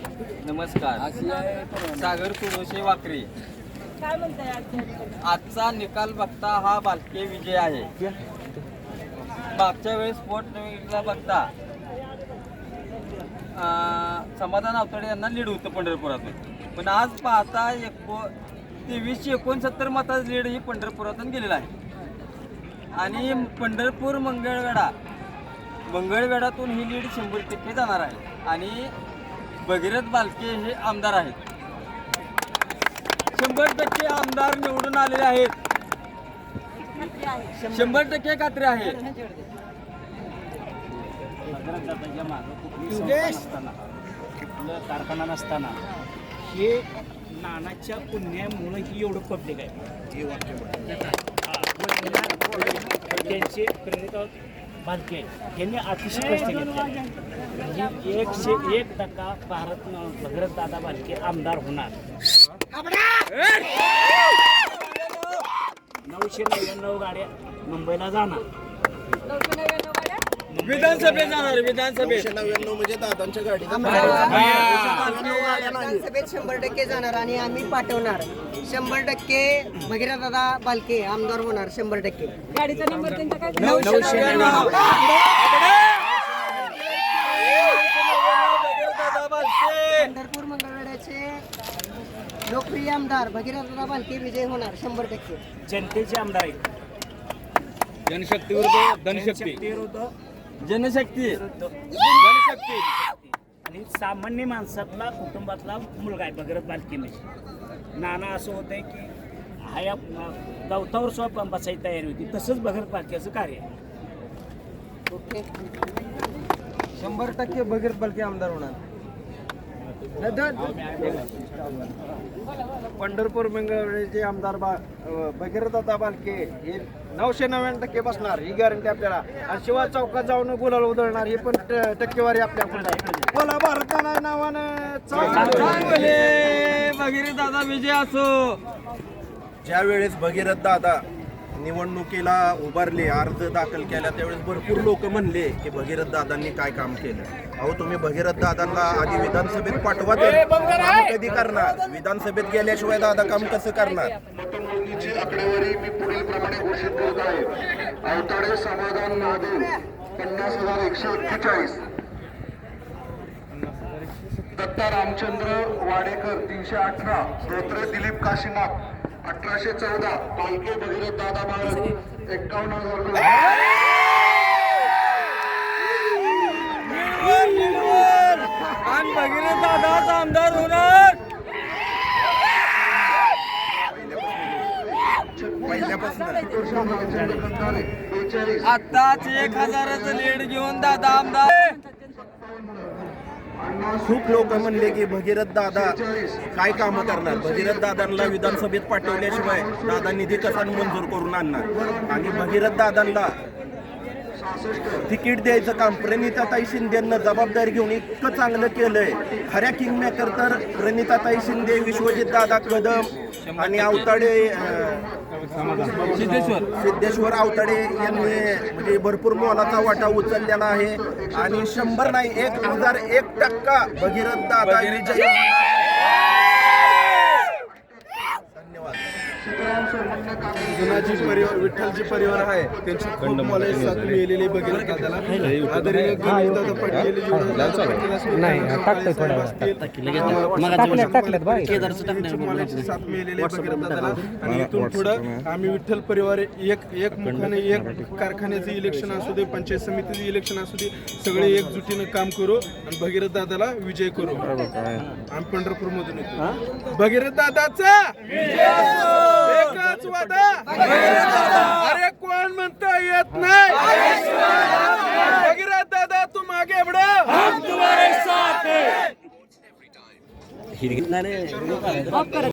नमस्कार. सागर कुरोशे वाकरे. काय म्हणताय आजच्या आजचा निकाल बघता हा बालके विजय आहे. मागच्या वेळेस पोटनिवडणुकीला बघता समाधान आवताडे यांना लीड होतं पंढरपुरातून. पण आज पाहता एको तेवीसशे एकोणसत्तर मताचं लीड ही पंढरपुरातून गेलेलं आहे. आणि पंढरपूर मंगळवेढा मंगळवेढातून ही लीड शंभर टक्के जाणार आहे. आणि भगीरथ बालके हे आमदार आहेत. शंभर टक्के आमदार निवडून आलेले आहेत. शंभर टक्के खात्री आहे. कुठलं कारखाना नसताना हे नानाच्या पुण्यामुळे ही एवढं पब्लिक आहे. हा. त्यांचे प्रेरित बालके यांनी अतिशय कष्ट घेतले. म्हणजे एकशे एक टक्का भारत भगीरथ दादा बालके आमदार होणार. नऊशे नव्याण्णव गाड्या मुंबईला जाणार. विधानसभेत जाणार विधानसभेत. नव्याण्णव म्हणजे दादांच्या गाडीचा विधानसभेत शंभर टक्के जाणार आणि आम्ही पाठवणार. शंभर टक्के भगीरथ दादा बालके आमदार होणार शंभर टक्के. गाडीचा नंबर त्यांचा काय? नऊशे नव्याण्णव. पंढरपूर मंगळवेढ्याचे लोकप्रिय आमदार भगीरथ दादा बालके विजय होणार शंभर टक्के. जनतेचे आमदार आहेत. जनशक्ती विरुद्ध धनशक्ती विरुद्ध जनशक्ती. जनशक्ती. आणि सामान्य माणसातला कुटुंबातला मुलगा आहे भगीरथ बालके म्हणजे नाना असं होतं आहे की हा या गवतावर सुद्धा बसायची तयारी होती. तसंच भगीरथ बालकेचं कार्य आहे. ओके. शंभर टक्के भगीरथ बालके आमदार होणार. पंढरपूर मंगळवेढ्याचे आमदार बा अं, भगीरथ बालके हे नऊशे नव्याण्णव टक्के बसणार. ही गॅरंटी आपल्याला. आणि शिवाय चौकात जाऊन गुलाल उधळणार ही पण टक्केवारी आपल्याकडे आहे. बोला भारत नावानं भगीरथ दादा विजय असो. ज्या वेळेस भगीरथ दादा निवडणुकीला उभारले अर्ज दाखल केला त्यावेळेस भरपूर लोक म्हणले की भगीरथ दादांनी काय काम केलं. अहो तुम्ही भगीरथ दादांना आधी विधानसभेत पाठवा कधी करणार? विधानसभेत गेल्याशिवाय दादा काम कसं करणार? मतमोजणीची आकडेवारी मी पुढील प्रमाणे घोषित करत आहे. अवताडे समाधान महादेव पन्नास हजार एकशे एक्केचाळीस. दत्ता रामचंद्र वाडेकर तीनशे अठरा. धोत्रे दिलीप काशीनाथ. अठराशे चौदा पालके भगीरथ दादा बाळक एक्कावन्न हजार आणि भगीरथ दादाच आमदार होणार. आताच एक हजाराचं लीड घेऊन दादा आमदार. खूप लोक म्हणले की भगीरथ दादा काय कामं करणार? भगीरथ दादांना विधानसभेत पाठवल्याशिवाय दादा निधी कसा मंजूर करून आणणार? आणि भगीरथ दादांना तिकीट द्यायचं काम. प्रणिताताई शिंदेनं जबाबदारी घेऊन इतकं चांगलं केलंय. खऱ्या किंगमेकर तर प्रणिताताई शिंदे विश्वजित दादा कदम आणि आवताडे अं, सिद्धेश्वर. सिद्धेश्वर आवताडे यांनी म्हणजे भरपूर मोलाचा वाटा उचललेला आहे. आणि शंभर नाही एक हजार एक टक्का भगीरथ दादा विजय जुनाजी परिवार विठ्ठलजी परिवार आहे. त्यांची खूप मला साथ मिळालेली भगीरथ दादाला आदरणीय गणेशदादा पाटील जीवनदादा पाटील असतील, काळे साहेब असतील, त्यांची मला साथ मिळालेली दादाला आणि इथून पुढं आम्ही विठ्ठल परिवार एक एक मुखाने एक कारखान्याचं इलेक्शन असू दे पंचायत समितीचं इलेक्शन असू दे सगळे एकजुटीनं काम करू आणि भगीरथ दादाला विजय करू. आम्ही पंढरपूर मधून येतो. भगीरथ दादाचा एकच वादा अरे कोण म्हणता येत नाही? भगीरथ दादा तू मागे ऑफ करा.